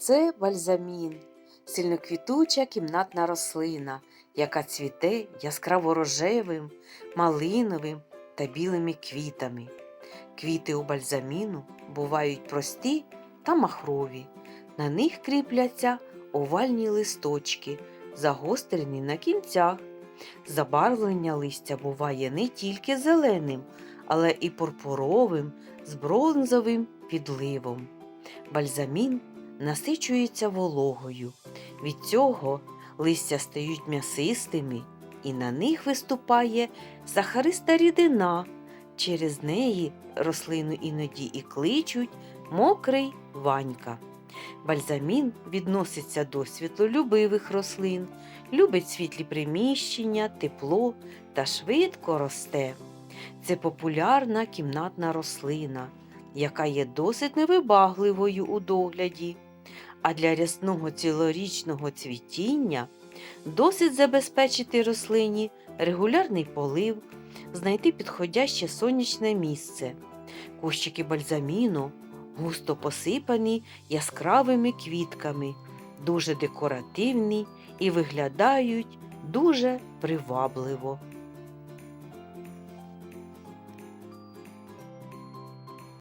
Це бальзамін, сильноквітуча кімнатна рослина, яка цвіте яскраво рожевим, малиновим та білими квітами. Квіти у бальзаміну бувають прості та махрові. На них кріпляться овальні листочки, загострені на кінцях. Забарвлення листя буває не тільки зеленим, але і пурпуровим з бронзовим підливом. Бальзамін насичується вологою. Від цього листя стають м'ясистими, і на них виступає сахариста рідина. Через неї рослину іноді і кличуть мокрий ванька. Бальзамін відноситься до світлолюбивих рослин, любить світлі приміщення, тепло та швидко росте. Це популярна кімнатна рослина, яка є досить невибагливою у догляді. А для рясного цілорічного цвітіння досить забезпечити рослині регулярний полив, знайти підходяще сонячне місце. Кущики бальзаміну густо посипані яскравими квітками, дуже декоративні і виглядають дуже привабливо.